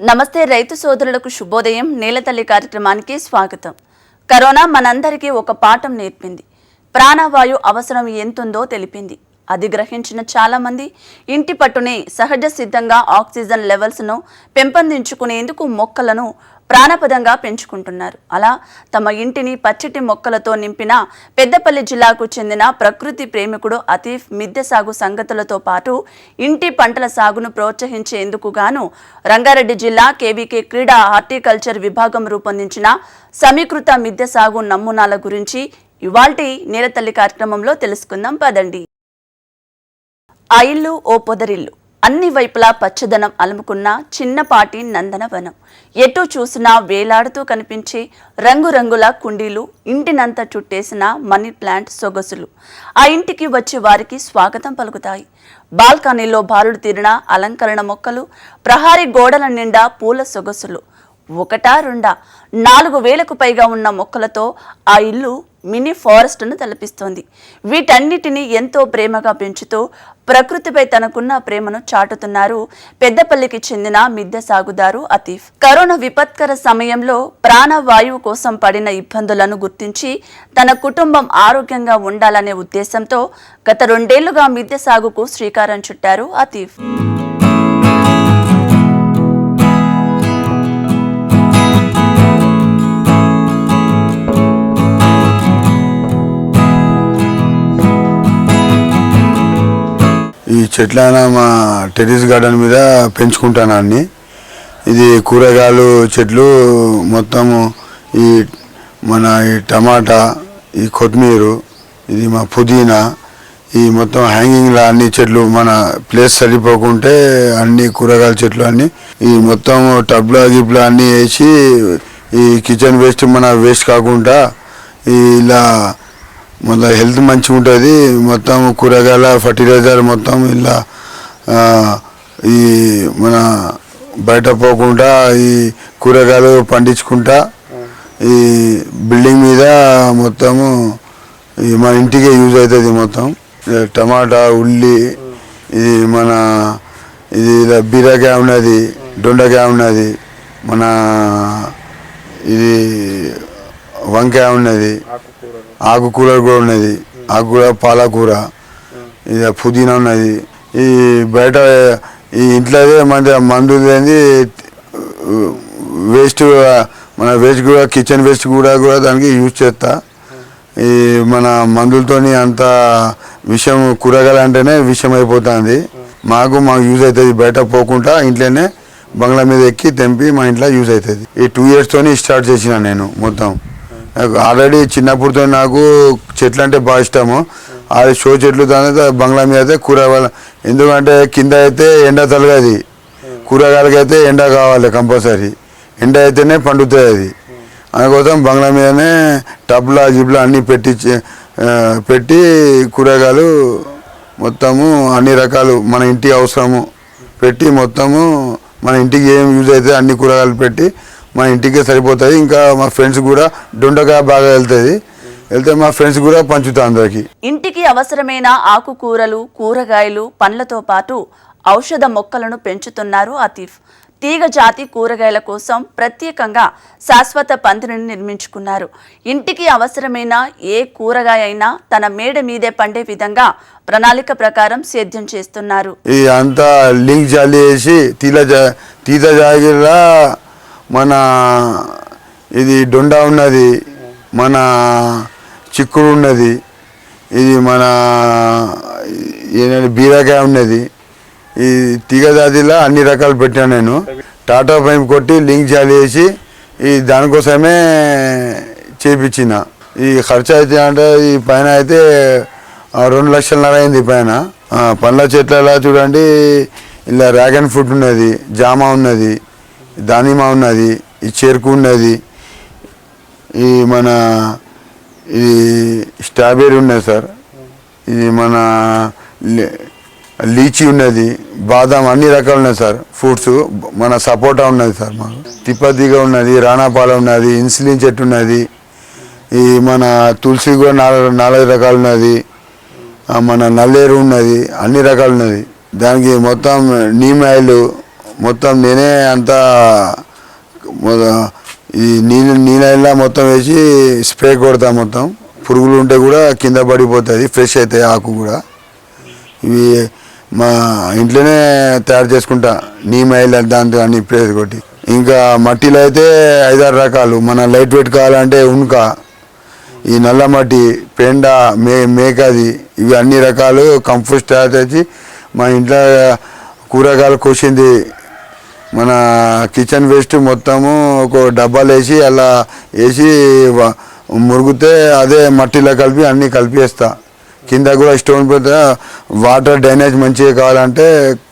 నమస్తే రైతు సోదరులకు శుభోదయం. నీలతల్లి కార్యక్రమానికి స్వాగతం. కరోనా మనందరికీ ఒక పాఠం నేర్పింది. ప్రాణవాయు అవసరం ఎంతుందో తెలిపింది. అది గ్రహించిన చాలామంది ఇంటి పట్టునే సహజ సిద్ధంగా ఆక్సిజన్ లెవెల్స్ను పెంపొందించుకునేందుకు మొక్కలను ప్రాణపదంగా పెంచుకుంటున్నారు. అలా తమ ఇంటిని పచ్చటి మొక్కలతో నింపిన పెద్దపల్లి జిల్లాకు చెందిన ప్రకృతి ప్రేమికుడు అతీఫ్ మిద్దె సాగు సంగతులతో పాటు ఇంటి పంటల సాగును ప్రోత్సహించేందుకు గాను రంగారెడ్డి జిల్లా కేవీకే క్రీడా హార్టికల్చర్ విభాగం రూపొందించిన సమీకృత మిద్దె సాగు నమూనాల గురించి ఇవాల్టి నేలతల్లి కార్యక్రమంలో తెలుసుకుందాం. పదండి. ఆ ఇల్లు ఓ పొదరిల్లు. అన్ని వైపులా పచ్చదనం అలుముకున్న చిన్నపాటి నందనవనం. ఎటు చూసినా వేలాడుతూ కనిపించే రంగురంగుల కుండీలు ఇంటినంతా చుట్టేసిన మనీ ప్లాంట్ సొగసులు. ఆ ఇంటికి వచ్చే వారికి స్వాగతం పలుకుతాయి. బాల్కనీలో బారుడు తీరిన అలంకరణ మొక్కలు ప్రహారీ గోడల నిండా పూల సొగసులు. ఒకటా రెండా? నాలుగు వేలకు పైగా ఉన్న మొక్కలతో ఆ ఇల్లు మినీ ఫారెస్ట్ను తలపిస్తోంది. వీటన్నిటిని ఎంతో ప్రేమగా పెంచుతూ ప్రకృతిపై తనకున్న ప్రేమను చాటుతున్నారు పెద్దపల్లికి చెందిన మిద్దె సాగుదారు అతీఫ్. కరోనా విపత్కర సమయంలో ప్రాణవాయువు కోసం పడిన ఇబ్బందులను గుర్తించి తన కుటుంబం ఆరోగ్యంగా ఉండాలనే ఉద్దేశంతో గత రెండేళ్ళుగా మిద్దె సాగుకు శ్రీకారం చుట్టారు అతీఫ్. చెట్లైనా మా టెర్రస్ గార్డెన్ మీద పెంచుకుంటాను అన్ని. ఇది కూరగాయలు చెట్లు మొత్తము ఈ మన ఈ టమాటా ఈ కొత్తిమీర ఇది మా పుదీనా ఈ మొత్తం హ్యాంగింగ్లో అన్ని చెట్లు మన ప్లేస్ సరిపోకుంటే అన్ని కూరగాయల చెట్లు అన్ని ఈ మొత్తం టబ్లో గిబ్లో అన్నీ వేసి ఈ కిచెన్ వేస్ట్ మన వేస్ట్ కాకుండా ఈ ఇలా మళ్ళీ హెల్త్ మంచిగా ఉంటుంది. మొత్తం కూరగాయల ఫర్టిలైజర్ మొత్తం ఇలా ఈ మన బయట పోకుండా ఈ కూరగాయలు పండించుకుంటా ఈ బిల్డింగ్ మీద మొత్తము ఈ మన ఇంటికే యూజ్ అవుతుంది మొత్తం. టమాటా ఉల్లి ఇది మన ఇది బీరకాయ ఉన్నది దొండకాయ ఉన్నది మన ఇది వంకాయ ఉన్నది ఆకుకూర కూడా ఉన్నది. ఆకుకూర పాలకూర ఇది పుదీనా ఉన్నది. ఈ బయట ఈ ఇంట్లో మన మందులు లేని వేస్ట్ మన వేస్ట్ కూడా కిచెన్ వేస్ట్ కూడా కూడా దానికి యూజ్ చేస్తా. ఈ మన మందులతోని అంత విషయం కూరగాయలు అంటేనే విషయం అయిపోతుంది. మాకు మాకు యూజ్ అవుతుంది బయట పోకుండా ఇంట్లోనే బంగ్లా మీద ఎక్కి తెంపి మా ఇంట్లో యూజ్ అవుతుంది ఈ టూ ఇయర్స్తోని స్టార్ట్ చేసిన నేను మొత్తం. ఆల్రెడీ చిన్నప్పుడుతో నాకు చెట్లు అంటే బాగా ఇష్టము. అది షో చెట్లు దాని బంగ్లా మీద అయితే కూరగాయలు ఎందుకంటే కింద అయితే ఎండ తలగది. కూరగాయలకి అయితే ఎండ కావాలి కంపల్సరీ. ఎండ అయితేనే పండుతుంది అది. అందుకోసం బంగ్లా మీదనే టబ్లా జిబ్లా అన్నీ పెట్టి పెట్టి కూరగాయలు మొత్తము అన్ని రకాలు మన ఇంటి అవసరము పెట్టి మొత్తము మన ఇంటికి ఏం యూజ్ అయితే అన్ని కూరగాయలు పెట్టి మన ఇంటికే సరిపోతాయి. ఇంకా మా ఫ్రెండ్స్ కూడా దొండకాయ బాగా వెళ్తుంది. వెళ్తే మా ఫ్రెండ్స్ కూడా పంచుతా అందరికి ఇంటికి అవసరమైన ఆకుకూరలు కూరగాయలు పండ్లతో పాటు ఔషధ మొక్కలను పెంచుతున్నారు అతీఫ్. తీగ జాతి కూరగాయల కోసం ప్రత్యేకంగా శాశ్వత పందిరిని నిర్మించుకున్నారు. ఇంటికి అవసరమైన ఏ కూరగాయ అయినా తన మేడ మీదే పండే విధంగా ప్రణాళిక ప్రకారం సేద్యం చేస్తున్నారు. ఈ అంతా లింక్ జాలి వేసి తీల తీత జాగిలా మన ఇది దొండ ఉన్నది మన చిక్కుడు ఉన్నది ఇది మన ఏంటంటే బీరకాయ ఉన్నది. ఈ తీగజాతిలో అన్ని రకాలు పెట్టాను నేను. టాటా పైప్ కొట్టి లింక్ జాలి వేసి ఈ దానికోసమే చేపించిన. ఈ ఖర్చు అయితే అంటే ఈ పైన అయితే రెండు లక్షలన్నర అయింది పైన. పండ్ల చెట్ల చూడండి ఇలా డ్రాగన్ ఫ్రూట్ ఉన్నది జామ ఉన్నది. దానిమ్మ ఉన్నది ఈ చెరుకు ఉన్నది ఈ మన ఇది స్ట్రాబెర్రీ ఉన్నది సార్. ఇది మన లీచీ ఉన్నది బాదాం అన్ని రకాలు ఉన్నాయి సార్. ఫ్రూట్స్ మన సపోటా ఉన్నది సార్ మాకు. తిప్పతిగ ఉన్నది రాణాపాల ఉన్నది ఇన్సులిన్ చెట్టు ఉన్నది ఈ మన తులసి కూడా నాలుగు నాలుగు రకాలు ఉన్నది మన నల్లేరు ఉన్నది అన్ని రకాలు ఉన్నది. దానికి మొత్తం నీమ్ ఆయిల్ మొత్తం నేనే అంతా ఈ నీళ్ళు నీళ్ళ మొత్తం వేసి స్ప్రే కొడతా మొత్తం. పురుగులు ఉంటే కూడా కింద పడిపోతుంది ఫ్రెష్ అవుతాయి ఆకు కూడా. ఇవి మా ఇంట్లోనే తయారు చేసుకుంటా నీమ్ ఆయిల్ దాంతో అన్ని ప్లేస్ కొట్టి. ఇంకా మట్టిలో అయితే ఐదారు రకాలు మన లైట్ వెయిట్ కావాలంటే ఉనుక ఈ నల్ల మట్టి పెండ మే మేకది ఇవి అన్ని రకాలు కంపోస్ట్ తయారు చేసి మా ఇంట్లో కూరగాయలు కోసింది మన కిచెన్ వేస్ట్ మొత్తము ఒక డబ్బాలు వేసి అలా వేసి మురుగుతే అదే మట్టిలో కలిపి అన్నీ కలిపేస్తా. కింద కూడా స్టోన్ పెడతా. వాటర్ డ్రైనేజ్ మంచిగా కావాలంటే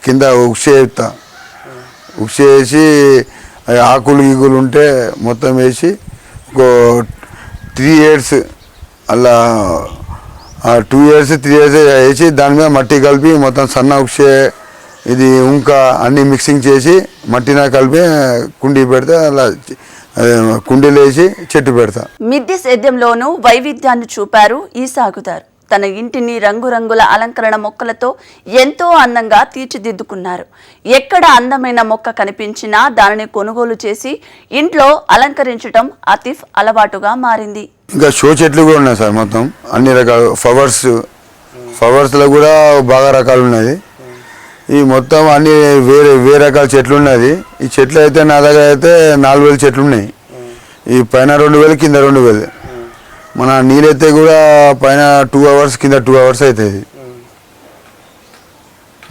కింద ఉక్సి వేస్తా. ఉక్సి వేసి ఆకులు గీకులు ఉంటే మొత్తం వేసి ఒక త్రీ ఇయర్స్ అలా టూ ఇయర్స్ త్రీ ఇయర్స్ వేసి దాని మీద మట్టి కలిపి మొత్తం సన్న ఉక్షే ఇది ఇంకా అన్ని మిక్సింగ్ చేసి మట్టిన కలిపి కుండీ పెడితే అలా అదే కుండీలు వేసి చెట్టు పెడతా. మిద్దె సేద్యంలోనూ వైవిధ్యాన్ని చూపారు ఈ సాగుదారు. తన ఇంటిని రంగురంగుల అలంకరణ మొక్కలతో ఎంతో అందంగా తీర్చిదిద్దుకున్నారు. ఎక్కడ అందమైన మొక్క కనిపించినా దానిని కొనుగోలు చేసి ఇంట్లో అలంకరించటం అతిఫ్ అలవాటుగా మారింది. ఇంకా షో చెట్లు కూడా ఉన్నాయి సార్ మొత్తం. అన్ని రకాలు ఫ్లవర్స్ ఫ్లవర్స్లో కూడా బాగా రకాలు ఉన్నాయి. ఈ మొత్తం అన్ని వేరే వేరే రకాల చెట్లు ఉన్నది ఈ చెట్లు అయితే నా దగ్గర అయితే నాలుగు వేలు చెట్లు ఉన్నాయి ఈ పైన రెండు వేలు కింద రెండు వేలు. మన నీళ్ళైతే కూడా పైన టూ అవర్స్ కింద టూ అవర్స్ అవుతుంది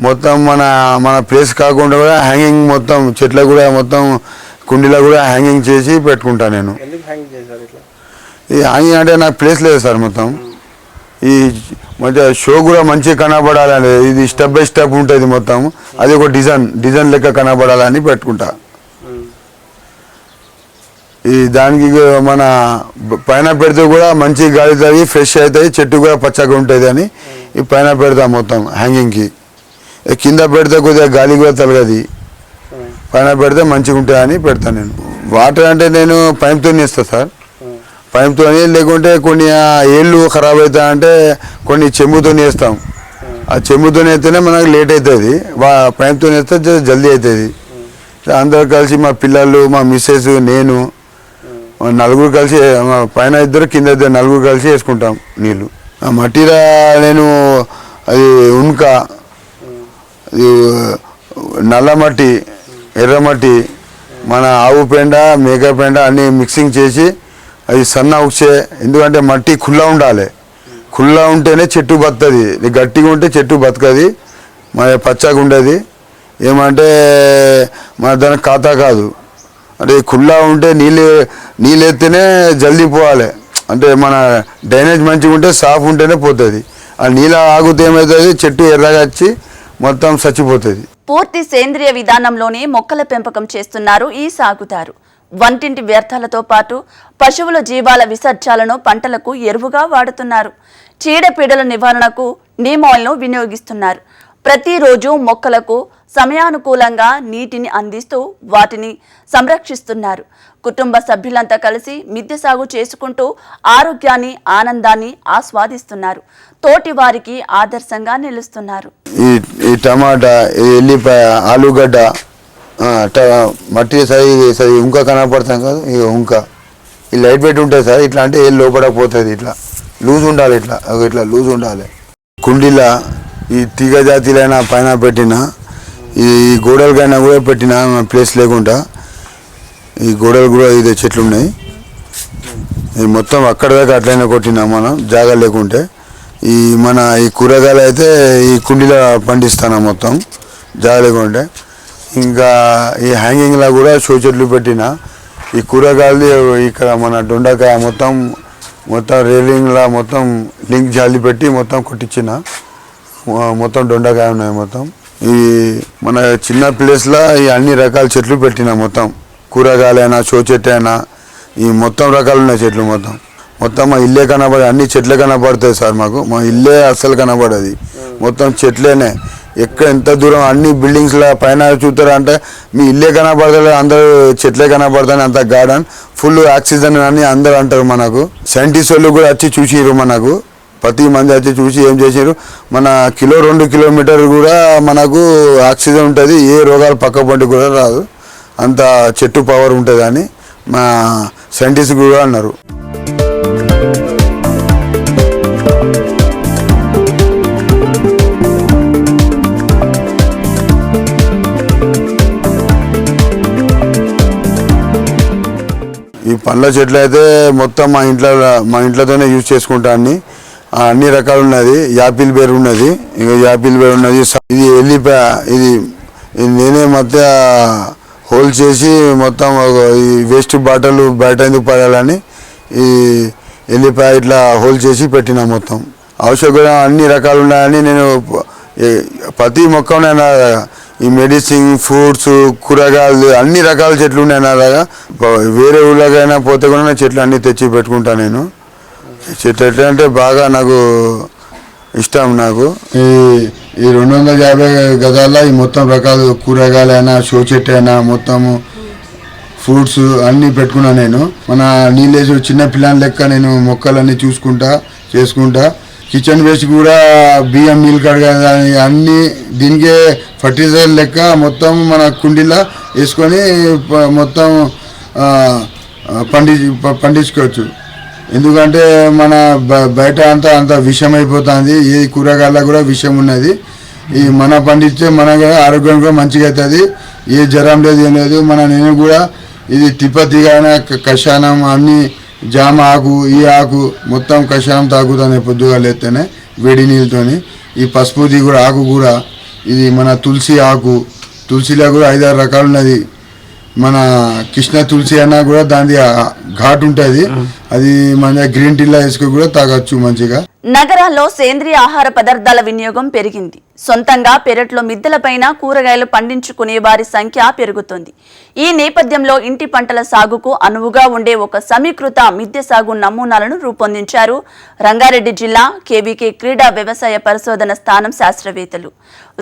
మొత్తం మన మన ప్లేస్ కాకుండా కూడా హ్యాంగింగ్ మొత్తం చెట్లకు కూడా మొత్తం కుండీలో కూడా హ్యాంగింగ్ చేసి పెట్టుకుంటా నేను. ఈ హ్యాంగింగ్ అంటే నాకు ప్లేస్ లేదు సార్ మొత్తం. ఈ మధ్య షో కూడా మంచిగా కనబడాలని ఇది స్టెప్ బై స్టెప్ ఉంటుంది మొత్తం. అది ఒక డిజైన్ డిజైన్ లెక్క కనబడాలని పెట్టుకుంటా. ఈ దానికి మన పైన పెడితే కూడా మంచి గాలి తగి ఫ్రెష్ అవుతాయి చెట్టు కూడా పచ్చగా ఉంటుంది అని ఈ పైన పెడతాం మొత్తం హ్యాంగింగ్కి. కింద పెడితే కొద్దిగా గాలి కూడా తలగది పైన పెడితే మంచిగా ఉంటాయని పెడతాను నేను. వాటర్ అంటే నేను పైప్తో ఇస్తాను సార్. పైప్తో లేకుంటే కొన్ని ఆ ఏళ్ళు ఖరాబ్ అవుతాయంటే కొన్ని చెంబుతో వేస్తాం. ఆ చెంబుతో వేస్తేనే మనకు లేట్ అవుతుంది. వా వేస్తే జల్దీ అవుతుంది. అందరు కలిసి మా పిల్లలు మా మిస్సెస్ నేను మా నలుగురు కలిసి మా పైన ఇద్దరు కింద ఇద్దరు నలుగురు కలిసి వేసుకుంటాం నీళ్ళు ఆ మట్టిలో నేను అది ఉన్క అది నల్ల మట్టి ఎర్రమట్టి మన ఆవు పెండ మేక పెండ అన్ని మిక్సింగ్ చేసి అది సన్న ఉక్సే ఎందుకంటే మట్టి ఖుల్లా ఉండాలి. ఖుల్లా ఉంటేనే చెట్టు బతుకుతుంది గట్టిగా ఉంటే చెట్టు బతకది. మన పచ్చగా ఉండదు. ఏమంటే మన దానికి ఖాతా కాదు. అంటే ఖుల్లా ఉంటే నీళ్ళు నీళ్ళు ఎత్తేనే జల్దీ పోవాలి. అంటే మన డ్రైనేజ్ మంచిగా ఉంటే సాఫ్ ఉంటేనే పోతుంది. ఆ నీళ్ళు ఆగితే ఏమవుతుంది చెట్టు ఎర్రగా వచ్చి మొత్తం చచ్చిపోతుంది. పూర్తి సేంద్రియ విధానంలోనే మొక్కల పెంపకం చేస్తున్నారు ఈ సాగుతారు వంటింటి వ్యర్థాలతో పాటు పశువుల జీవాల విసర్జాలను పంటలకు ఎరువుగా వాడుతున్నారు. చీడపీడల నివారణకు నియమాలను వినియోగిస్తున్నారు. ప్రతిరోజు మొక్కలకు సమయానుకూలంగా నీటిని అందిస్తూ వాటిని సంరక్షిస్తున్నారు. కుటుంబ సభ్యులంతా కలిసి మిద్దె సాగు చేసుకుంటూ ఆరోగ్యాన్ని ఆనందాన్ని ఆస్వాదిస్తున్నారు. తోటి వారికి ఆదర్శంగా నిలుస్తున్నారు. ఈ టమాటా ఎల్లిపాయ ఆలుగడ్డ మట్టి సరి సరి ఇంకా కనపడతాం కదా ఇక ఇంకా ఈ లైట్ వెయిట్ ఉంటుంది సార్ ఇట్లా అంటే ఏం లోపల పోతుంది ఇట్లా. లూజ్ ఉండాలి ఇట్లా ఇట్లా లూజ్ ఉండాలి. కుండీలా ఈ తీగ జాతీలైనా పైన పెట్టిన ఈ గోడలకైనా కూడా పెట్టిన ప్లేస్ లేకుండా ఈ గోడలు కూడా ఇదే చెట్లు ఉన్నాయి ఇది మొత్తం అక్కడ దాకా అట్లయినా కొట్టినా మనం జాగా లేకుంటే. ఈ మన ఈ కూరగాయలు అయితే ఈ కుండీలో పండిస్తాను మొత్తం జాగా లేకుంటే. ఇంకా ఈ హ్యాంగింగ్లో కూడా షో చెట్లు పెట్టిన. ఈ కూరగాయలు ఇక్కడ మన దొండకాయ మొత్తం మొత్తం రేలింగ్లా మొత్తం లింక్ జాలి పెట్టి మొత్తం కొట్టించిన. మొత్తం దొండకాయ ఉన్నాయి మొత్తం. ఈ మన చిన్న ప్లేస్లో ఈ అన్ని రకాల చెట్లు పెట్టిన మొత్తం. కూరగాయలైనా షో చెట్టు అయినా ఈ మొత్తం రకాలు ఉన్నాయి చెట్లు మొత్తం. మొత్తం మా ఇల్లే కనబడి అన్ని చెట్లే కనబడతాయి సార్ మాకు. మా ఇల్లే అస్సలు కనబడది. మొత్తం చెట్లేనే. ఎక్కడ ఎంత దూరం అన్ని బిల్డింగ్స్లో పైన చూస్తారా అంటే మీ ఇల్లే కనబడతారు అందరూ చెట్లే కనబడతాయి అంత గార్డెన్. ఫుల్ ఆక్సిజన్ అని అందరూ అంటారు మనకు. సైంటిస్ట్ వాళ్ళు కూడా వచ్చి చూసిరు మనకు. ప్రతి మంది వచ్చి చూసి ఏం చేసారు మన కిలో రెండు కిలోమీటర్ కూడా మనకు ఆక్సిజన్ ఉంటుంది ఏ రోగాలు పక్క పంటి కూడా రాదు. అంత చెట్టు పవర్ ఉంటుంది అని మా సైంటిస్ట్ కూడా అన్నారు. పండ్ల చెట్లు అయితే మొత్తం మా ఇంట్లో మా ఇంట్లోతోనే యూజ్ చేసుకుంటా అన్ని. అన్ని రకాలు ఉన్నది. యాపిల్ బేర్ ఉన్నది. ఇక యాపిల్ బేర్ ఉన్నది. ఇది ఎల్లిపాయ ఇది నేనే మధ్య హోల్ చేసి మొత్తం ఈ వేస్ట్ బాటలు బయట ఎందుకు పడాలని ఈ ఎల్లిపాయ ఇట్లా హోల్ చేసి పెట్టిన మొత్తం. ఔషధ అన్ని రకాలు ఉన్నాయని నేను ప్రతి మొక్క నా ఈ మెడిసిన్ ఫ్రూట్స్ కూరగాయలు అన్ని రకాల చెట్లు ఉన్నాయి నా దగ్గర. వేరే ఊళ్ళకైనా పోతే కూడా నా చెట్లు అన్నీ తెచ్చి పెట్టుకుంటాను నేను. చెట్లు ఎట్లా అంటే బాగా నాకు ఇష్టం నాకు. ఈ ఈ రెండు వందల యాభై గదాల ఈ మొత్తం రకాలు కూరగాయలైనా షో చెట్టు అయినా మొత్తము ఫ్రూట్స్ అన్నీ పెట్టుకున్నా నేను. మన నీళ్ళేసి చిన్న పిల్లల లెక్క నేను మొక్కలన్నీ చూసుకుంటా చేసుకుంటా. కిచెన్ వేస్ట్ కూడా బియ్యం నీళ్ళు కడగా అన్నీ దీనికే ఫర్టిలైజర్ లెక్క మొత్తం మన కుండీలో వేసుకొని మొత్తం పండి పండించుకోవచ్చు. ఎందుకంటే మన బ- బయట అంతా అంత విషం అయిపోతుంది ఏ కూరగాయల కూడా విషం ఉన్నది ఈ మన పండిస్తే మన కూడా ఆరోగ్యం కూడా మంచిగా అవుతుంది. ఏ జ్వరం లేదు ఏం లేదు. మన నేను కూడా ఇది తిప్పతిగాన కషానం అన్నీ జామ ఆకు ఈ ఆకు మొత్తం కషాయం తాగుతానే పొద్దుగా లేస్తేనే వేడి నీళ్ళతోని. ఈ పసుపుది కూడా ఆకు కూడా ఇది మన తులసి ఆకు. తులసిలో కూడా ఐదారు రకాలు ఉన్నది మన కృష్ణ తులసి అన్నా కూడా దాని ఘాట్ ఉంటుంది. అది మన గ్రీన్ టీలో వేసుకొని కూడా తాగొచ్చు మంచిగా. నగరాల్లో సేంద్రియ ఆహార పదార్థాల వినియోగం పెరిగింది. సొంతంగా పెరట్లో మిద్దెలపైన కూరగాయలు పండించుకునే వారి సంఖ్య పెరుగుతోంది. ఈ నేపథ్యంలో ఇంటి పంటల సాగుకు అనువుగా ఉండే ఒక సమీకృత మిద్దె సాగు నమూనాలను రూపొందించారు రంగారెడ్డి జిల్లా కేవీకే క్రీడా వ్యవసాయ పరిశోధన స్థానం శాస్త్రవేత్తలు.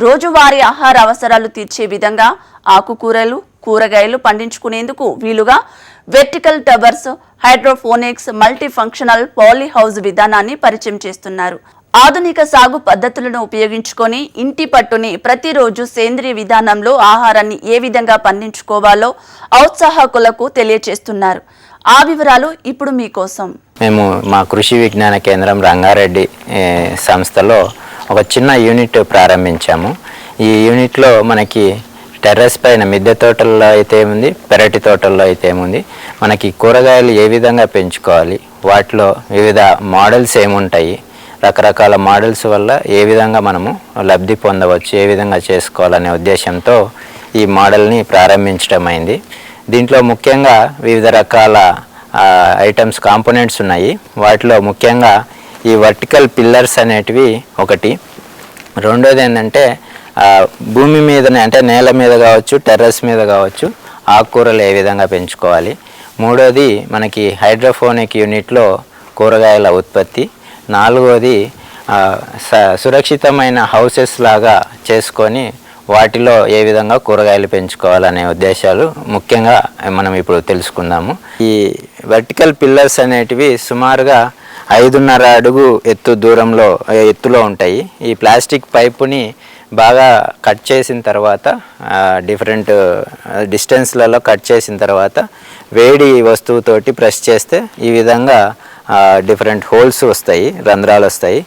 రోజువారీ ఆహార అవసరాలు తీర్చే విధంగా ఆకుకూరలు కూరగాయలు పండించుకునేందుకు వీలుగా vertical towers hydroponics multi functional poly house విధానాన్ని పరిచయం చేస్తున్నారు. ఆధునిక సాగు పద్ధతులను ఉపయోగించుకొని ఇంటి పట్టుని ప్రతిరోజు సేంద్రియ విధానంలో ఆహారాన్ని ఏ విధంగా పండించుకోవాలో ఔత్సాహకులకు తెలియచేస్తున్నారు. ఆ వివరాలు ఇప్పుడు మీకోసం. మేము మా కృషి విజ్ఞాన కేంద్రం రంగారెడ్డి సంస్థలో ఒక చిన్న యూనిట్ ప్రారంభించాము. ఈ యూనిట్లో మనకి టెర్రస్ పైన మిద్దె తోటల్లో అయితే ఏముంది? పెరటి తోటల్లో అయితే ఏముంది? మనకి కూరగాయలు ఏ విధంగా పెంచుకోవాలి? వాటిలో వివిధ మోడల్స్ ఏముంటాయి? రకరకాల మోడల్స్ వల్ల ఏ విధంగా మనము లబ్ధి పొందవచ్చు? ఏ విధంగా చేసుకోవాలనే ఉద్దేశంతో ఈ మోడల్ని ప్రారంభించడం అయింది. దీంట్లో ముఖ్యంగా వివిధ రకాల ఐటమ్స్ కాంపోనెంట్స్ ఉన్నాయి. వాటిలో ముఖ్యంగా ఈ వర్టికల్ పిల్లర్స్ అనేటివి ఒకటి. రెండోది ఏంటంటే భూమి మీదనే అంటే నేల మీద కావచ్చు టెర్రస్ మీద కావచ్చు ఆకుకూరలు ఏ విధంగా పెంచుకోవాలి? మూడోది మనకి హైడ్రోఫోనిక్ యూనిట్లో కూరగాయల ఉత్పత్తి. నాలుగోది స- సురక్షితమైన హౌసెస్ లాగా చేసుకొని వాటిలో ఏ విధంగా కూరగాయలు పెంచుకోవాలనే ఉద్దేశాలు ముఖ్యంగా మనం ఇప్పుడు తెలుసుకుందాము. ఈ వర్టికల్ పిల్లర్స్ అనేటివి సుమారుగా ఐదున్నర అడుగు ఎత్తు దూరంలో ఎత్తులో ఉంటాయి. ఈ ప్లాస్టిక్ పైపుని బాగా కట్ చేసిన తర్వాత డిఫరెంట్ డిస్టెన్స్లలో కట్ చేసిన తర్వాత వేడి వస్తువుతోటి ప్రెస్ చేస్తే ఈ విధంగా డిఫరెంట్ హోల్స్ వస్తాయి రంధ్రాలు వస్తాయి.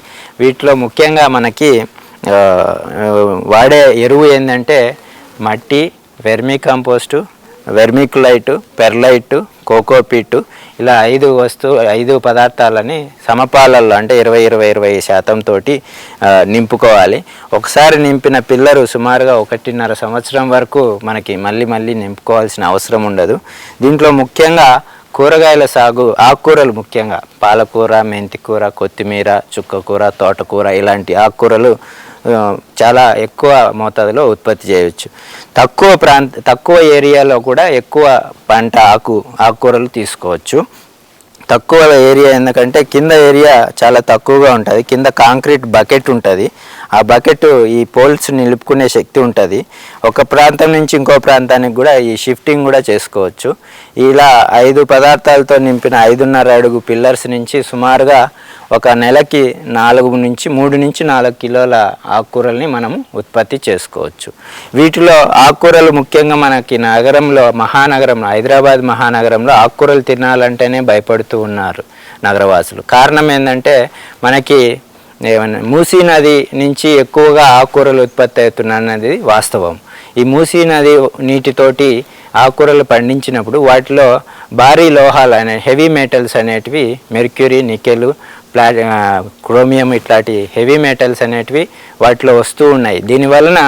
వీటిలో ముఖ్యంగా మనకి వాడే ఎరువు ఏంటంటే మట్టి vermi compost vermiculite perlite cocopeat ఇలా ఐదు వస్తు ఐదు పదార్థాలని సమపాలల్లో అంటే ఇరవై ఇరవై ఇరవై శాతం తోటి నింపుకోవాలి. ఒకసారి నింపిన పిల్లరు సుమారుగా ఒకటిన్నర సంవత్సరం వరకు మనకి మళ్ళీ మళ్ళీ నింపుకోవాల్సిన అవసరం ఉండదు. దీంట్లో ముఖ్యంగా కూరగాయల సాగు ఆకుకూరలు ముఖ్యంగా పాలకూర మెంతికూర కొత్తిమీర చుక్కకూర తోటకూర ఇలాంటి ఆకుకూరలు చాలా ఎక్కువ మోతాదులో ఉత్పత్తి చేయవచ్చు. తక్కువ ప్రాంత తక్కువ ఏరియాలో కూడా ఎక్కువ పంట ఆకు ఆకుకూరలు తీసుకోవచ్చు. తక్కువ ఏరియా ఎందుకంటే కింద ఏరియా చాలా తక్కువగా ఉంటుంది. కింద కాంక్రీట్ బకెట్ ఉంటుంది. ఆ బకెట్ ఈ పోల్స్ నిలుపుకునే శక్తి ఉంటుంది. ఒక ప్రాంతం నుంచి ఇంకో ప్రాంతానికి కూడా ఈ షిఫ్టింగ్ కూడా చేసుకోవచ్చు. ఇలా ఐదు పదార్థాలతో నింపిన ఐదున్నర అడుగు పిల్లర్స్ నుంచి సుమారుగా ఒక నెలకి నాలుగు నుంచి మూడు నుంచి నాలుగు కిలోల ఆకుకూరల్ని మనము ఉత్పత్తి చేసుకోవచ్చు. వీటిలో ఆకుకూరలు ముఖ్యంగా మనకి నగరంలో మహానగరంలో హైదరాబాద్ మహానగరంలో ఆకుకూరలు తినాలంటేనే భయపడుతూ ఉన్నారు నగరవాసులు. కారణం ఏంటంటే మనకి ఏమన్నా మూసీ నది నుంచి ఎక్కువగా ఆకుకూరలు ఉత్పత్తి అవుతున్నది వాస్తవం. ఈ మూసీ నది నీటితోటి ఆకుకూరలు పండించినప్పుడు వాటిలో భారీ లోహాలు అనే హెవీ మెటల్స్ అనేటివి మెర్క్యూరీ నికెల్ ప్లా క్రోమియం ఇట్లాంటి హెవీ మెటల్స్ అనేటివి వాటిలో వస్తూ ఉన్నాయి. దీనివలన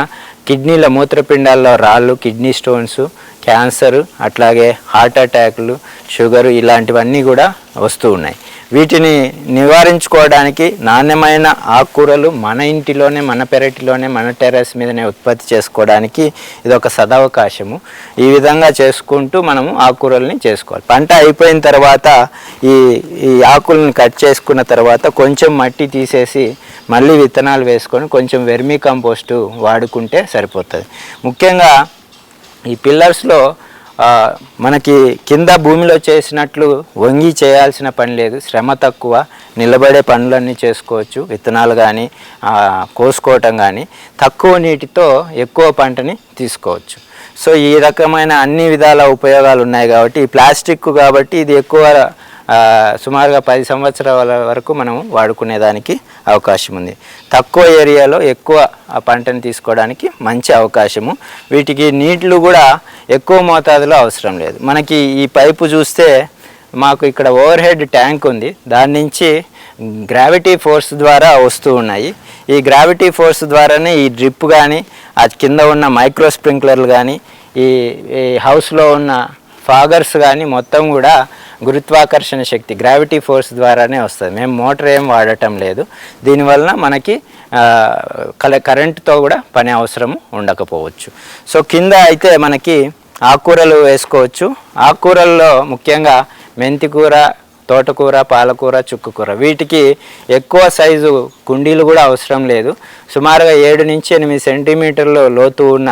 కిడ్నీల మూత్రపిండాల్లో రాళ్ళు కిడ్నీ స్టోన్స్ క్యాన్సర్ అట్లాగే హార్ట్ అటాక్లు షుగరు ఇలాంటివన్నీ కూడా వస్తూ ఉన్నాయి. వీటిని నివారించుకోవడానికి నాణ్యమైన ఆకుకూరలు మన ఇంటిలోనే మన పెరటిలోనే మన టెర్రస్ మీదనే ఉత్పత్తి చేసుకోవడానికి ఇది ఒక సదవకాశము. ఈ విధంగా చేసుకుంటూ మనము ఆకుకూరల్ని చేసుకోవాలి. పంట అయిపోయిన తర్వాత ఈ ఈ ఆకులను కట్ చేసుకున్న తర్వాత కొంచెం మట్టి తీసేసి మళ్ళీ విత్తనాలు వేసుకొని కొంచెం వెర్మీ కంపోస్టు వాడుకుంటే సరిపోతుంది. ముఖ్యంగా ఈ పిల్లర్స్లో మనకి కింద భూమిలో చేసినట్లు వంగి చేయాల్సిన పని లేదు. శ్రమ తక్కువ నిలబడే పనులన్నీ చేసుకోవచ్చు. విత్తనాలు కానీ కోసుకోవటం కానీ తక్కువ నీటితో ఎక్కువ పంటని తీసుకోవచ్చు. సో ఈ రకమైన అన్ని విధాల ఉపయోగాలు ఉన్నాయి కాబట్టి ఈ ప్లాస్టిక్ కాబట్టి ఇది ఎక్కువ సుమారుగా పది సంవత్సరాల వరకు మనం వాడుకునేదానికి అవకాశం ఉంది. తక్కువ ఏరియాలో ఎక్కువ ఆ పంటను తీసుకోవడానికి మంచి అవకాశము. వీటికి నీళ్ళు కూడా ఎక్కువ మోతాదులో అవసరం లేదు. మనకి ఈ పైపు చూస్తే మాకు ఇక్కడ ఓవర్ హెడ్ ట్యాంక్ ఉంది. దాని నుంచి గ్రావిటీ ఫోర్స్ ద్వారా వస్తూ ఉన్నాయి. ఈ గ్రావిటీ ఫోర్స్ ద్వారానే ఈ డ్రిప్ కానీ ఆ కింద ఉన్న మైక్రో స్ప్రింక్లర్లు కానీ ఈ ఈ హౌస్లో ఉన్న ఫాగర్స్ కానీ మొత్తం కూడా గురుత్వాకర్షణ శక్తి గ్రావిటీ ఫోర్స్ ద్వారానే వస్తుంది. మేము మోటార్ ఏం వాడటం లేదు. దీనివలన మనకి కల కరెంటుతో కూడా పని అవసరం ఉండకపోవచ్చు. సో కింద అయితే మనకి ఆకుకూరలు వేసుకోవచ్చు. ఆకుకూరల్లో ముఖ్యంగా మెంతికూర తోటకూర పాలకూర చుక్కకూర. వీటికి ఎక్కువ సైజు కుండీలు కూడా అవసరం లేదు. సుమారుగా ఏడు నుంచి ఎనిమిది సెంటీమీటర్లు లోతు ఉన్న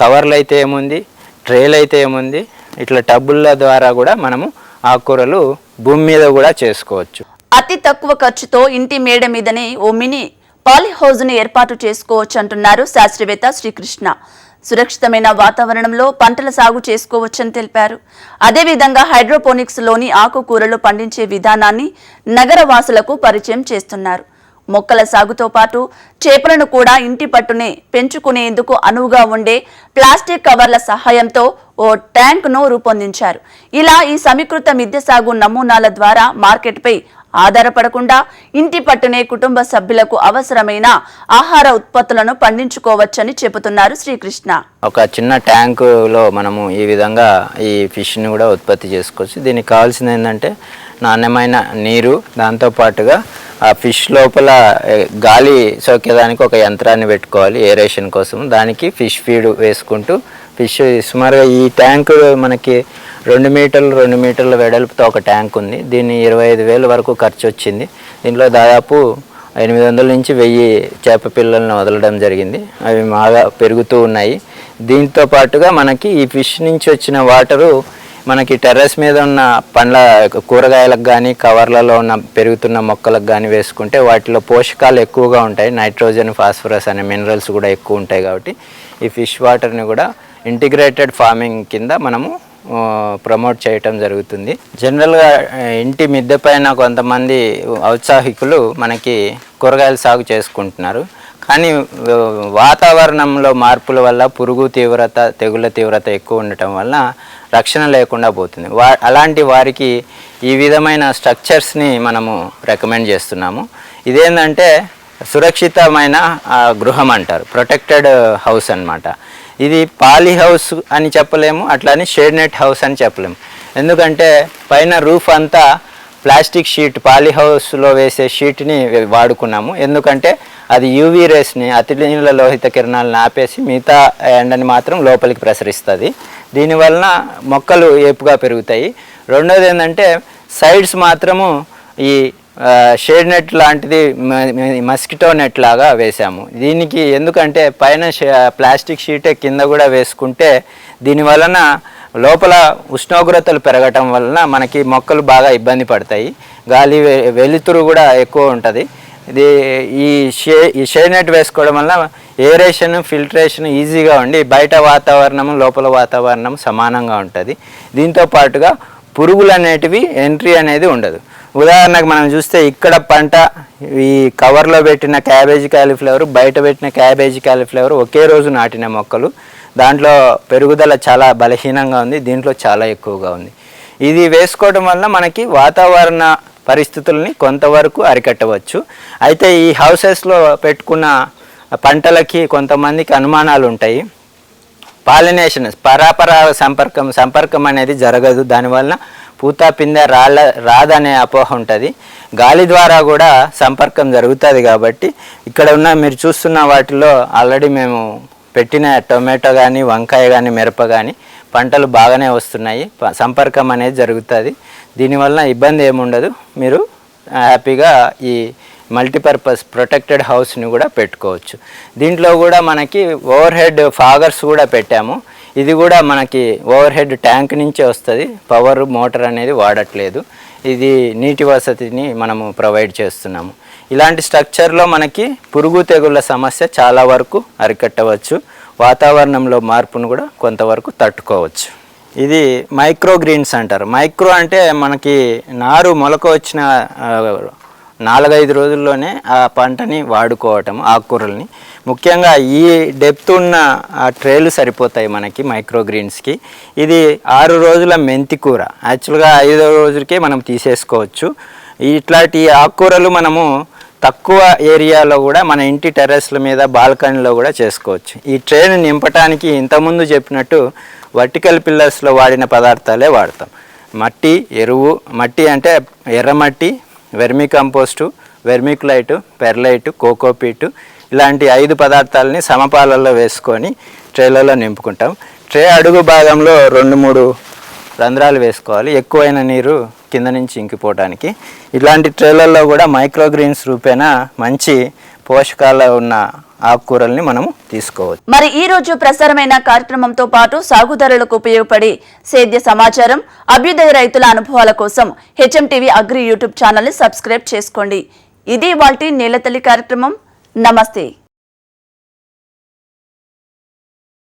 కవర్లు అయితే ఏముంది? ట్రేలు అయితే ఏముంది? ఇట్లా టబ్బుల ద్వారా కూడా మనము ఆకుకూరలు భూమి మీద కూడా చేసుకోవచ్చు. అతి తక్కువ ఖర్చుతో ఇంటి మేడ మీదనే ఓ మినీ పాలీ హౌజ్ను ఏర్పాటు చేసుకోవచ్చు అంటున్నారు శాస్త్రవేత్త శ్రీకృష్ణ. సురక్షితమైన వాతావరణంలో పంటల సాగు చేసుకోవచ్చని తెలిపారు. అదేవిధంగా హైడ్రోపోనిక్స్లోని ఆకుకూరలు పండించే విధానాన్ని నగర వాసులకు పరిచయం చేస్తున్నారు. మొక్కల సాగుతో పాటు చేపలను కూడా ఇంటి పట్టునే పెంచుకునేందుకు అనువుగా ఉండే ప్లాస్టిక్ కవర్ల సహాయంతో ఓ ట్యాంక్ను రూపొందించారు. ఇలా ఈ సమీకృత మిద్దె సాగు నమూనాల ద్వారా మార్కెట్పై ఆధారపడకుండా ఇంటి పట్టునే కుటుంబ సభ్యులకు అవసరమైన ఆహార ఉత్పత్తులను పండించుకోవచ్చని చెబుతున్నారు శ్రీకృష్ణ. ఒక చిన్న ట్యాంకులో మనము ఈ విధంగా ఈ ఫిష్ని కూడా ఉత్పత్తి చేసుకోవచ్చు. దీనికి కావాల్సింది ఏంటంటే నాణ్యమైన నీరు దాంతోపాటుగా ఆ ఫిష్ లోపల గాలి సోకేదానికి ఒక యంత్రాన్ని పెట్టుకోవాలి ఏరేషన్ కోసం. దానికి ఫిష్ ఫీడ్ వేసుకుంటూ ఫిష్ సుమారుగా ఈ ట్యాంక్ మనకి రెండు మీటర్లు రెండు మీటర్ల వెడల్పుతో ఒక ట్యాంక్ ఉంది. దీన్ని ఇరవై ఐదు వేల వరకు ఖర్చు వచ్చింది దీంట్లో దాదాపు ఎనిమిది వందల నుంచి వెయ్యి చేప పిల్లలను వదలడం జరిగింది. అవి బాగా పెరుగుతూ ఉన్నాయి. దీంతో పాటుగా మనకి ఈ ఫిష్ నుంచి వచ్చిన వాటరు మనకి టెర్రస్ మీద ఉన్న పండ్ల కూరగాయలకు కానీ కవర్లలో ఉన్న పెరుగుతున్న మొక్కలకు కానీ వేసుకుంటే వాటిలో పోషకాలు ఎక్కువగా ఉంటాయి. నైట్రోజన్ ఫాస్ఫరస్ అనే మినరల్స్ కూడా ఎక్కువ ఉంటాయి కాబట్టి ఈ ఫిష్ వాటర్ని కూడా ఇంటిగ్రేటెడ్ ఫార్మింగ్ కింద మనము ప్రమోట్ చేయటం జరుగుతుంది. జనరల్గా ఇంటి మిద్దె పైన కొంతమంది ఔత్సాహికులు మనకి కూరగాయలు సాగు చేసుకుంటున్నారు. కానీ వాతావరణంలో మార్పుల వల్ల పురుగు తీవ్రత తెగుళ్ళ తీవ్రత ఎక్కువ ఉండటం వల్ల రక్షణ లేకుండా పోతుంది. వా అలాంటి వారికి ఈ విధమైన స్ట్రక్చర్స్ని మనము రికమెండ్ చేస్తున్నాము. ఇదేంటంటే సురక్షితమైన గృహం అంటారు. ప్రొటెక్టెడ్ హౌస్ అన్నమాట. ఇది పాలీ హౌస్ అని చెప్పలేము అట్లానే షేడ్ నెట్ హౌస్ అని చెప్పలేము. ఎందుకంటే పైన రూఫ్ అంతా ప్లాస్టిక్ షీట్ పాలిహౌస్లో వేసే షీట్ని వాడుకున్నాము. ఎందుకంటే అది యూవీ రేస్ని అతినీల లోహిత కిరణాలను ఆపేసి మిగతా ఎండని మాత్రం లోపలికి ప్రసరిస్తుంది. దీనివలన మొక్కలు ఏపుగా పెరుగుతాయి. రెండోది ఏంటంటే సైడ్స్ మాత్రము ఈ షేడ్ నెట్ లాంటిది మస్కిటో నెట్ లాగా వేసాము. దీనికి ఎందుకంటే పైన ప్లాస్టిక్ షీటే కింద కూడా వేసుకుంటే దీని వలన లోపల ఉష్ణోగ్రతలు పెరగటం వలన మనకి మొక్కలు బాగా ఇబ్బంది పడతాయి. గాలి వెలుతురు కూడా ఎక్కువ ఉంటుంది. ఇది ఈ షే ఈ షేడ్ నెట్ వేసుకోవడం వల్ల ఏరేషన్ ఫిల్టరేషన్ ఈజీగా ఉండి బయట వాతావరణం లోపల వాతావరణం సమానంగా ఉంటుంది. దీంతో పాటుగా పురుగులు అనేటివి ఎంట్రీ అనేది ఉండదు. ఉదాహరణకు మనం చూస్తే ఇక్కడ పంట ఈ కవర్లో పెట్టిన క్యాబేజీ క్యాలీఫ్లవర్ బయట పెట్టిన క్యాబేజీ క్యాలీఫ్లవర్ ఒకే రోజు నాటిన మొక్కలు. దాంట్లో పెరుగుదల చాలా బలహీనంగా ఉంది దీంట్లో చాలా ఎక్కువగా ఉంది. ఇది వేసుకోవడం వల్ల మనకి వాతావరణ పరిస్థితుల్ని కొంతవరకు అరికట్టవచ్చు. అయితే ఈ హౌసెస్లో పెట్టుకున్న పంటలకి కొంతమందికి అనుమానాలు ఉంటాయి. పాలినేషన్ పరాపర సంపర్కం సంపర్కం అనేది జరగదు. దానివల్ల పూత పిందె రాళ్ళ రాదనే అపోహ ఉంటుంది. గాలి ద్వారా కూడా సంపర్కం జరుగుతుంది కాబట్టి ఇక్కడ ఉన్న మీరు చూస్తున్న వాటిలో ఆల్రెడీ మేము పెట్టిన టొమాటో కానీ వంకాయ కానీ మిరప కానీ పంటలు బాగానే వస్తున్నాయి. సంపర్కం అనేది జరుగుతుంది. దీనివల్ల ఇబ్బంది ఏముండదు మీరు హ్యాపీగా ఈ మల్టీపర్పస్ ప్రొటెక్టెడ్ హౌస్ని కూడా పెట్టుకోవచ్చు. దీంట్లో కూడా మనకి ఓవర్ హెడ్ ఫాగర్స్ కూడా పెట్టాము. ఇది కూడా మనకి ఓవర్ హెడ్ ట్యాంక్ నుంచే వస్తుంది. పవర్ మోటార్ అనేది వాడట్లేదు. ఇది నీటి వసతిని మనము ప్రొవైడ్ చేస్తున్నాము. ఇలాంటి స్ట్రక్చర్లో మనకి పురుగు తెగుళ్ళ సమస్య చాలా వరకు అరికట్టవచ్చు. వాతావరణంలో మార్పును కూడా కొంతవరకు తట్టుకోవచ్చు. ఇది మైక్రో గ్రీన్స్ అంటారు. మైక్రో అంటే మనకి నారు మొలక వచ్చిన నాలుగైదు రోజుల్లోనే ఆ పంటని వాడుకోవటం ఆకుకూరల్ని. ముఖ్యంగా ఈ డెప్త్ ఉన్న ఆ ట్రేలు సరిపోతాయి మనకి మైక్రో గ్రీన్స్కి ఇది ఆరు రోజుల మెంతి కూర. యాక్చువల్గా ఐదో రోజులకే మనం తీసేసుకోవచ్చు. ఇట్లాంటి ఆకుకూరలు మనము తక్కువ ఏరియాలో కూడా మన ఇంటి టెర్రస్ల మీద బాల్కనీలో కూడా చేసుకోవచ్చు. ఈ ట్రేను నింపటానికి ఇంతకుముందు చెప్పినట్టు వర్టికల్ పిల్లర్స్లో వాడిన పదార్థాలే వాడతాం. మట్టి ఎరువు మట్టి అంటే ఎర్రమట్టి vermicompost vermiculite perlite cocopeat ఇలాంటి ఐదు పదార్థాలని సమపాలల్లో వేసుకొని ట్రేలలో నింపుకుంటాం. ట్రే అడుగు భాగంలో రెండు మూడు రంధ్రాలు వేసుకోవాలి. ఎక్కువైన నీరు కింద నుంచి ఇంకిపోవడానికి ఇలాంటి ట్రేలల్లో కూడా మైక్రోగ్రీన్స్ రూపేణా మంచి పోషకాలు ఉన్న ఆకుకూరల్ని మనము తీసుకోవచ్చు. మరి ఈ రోజు ప్రసారమైన కార్యక్రమంతో పాటు సాగుదారులకు ఉపయోగపడే సేద్య సమాచారం అభ్యుదయ రైతుల అనుభవాల కోసం హెచ్ఎం టీవీ అగ్రి యూట్యూబ్ ఛానల్ని సబ్స్క్రైబ్ చేసుకోండి. ఇది వాటి నేలతల్లి కార్యక్రమం. నమస్తే.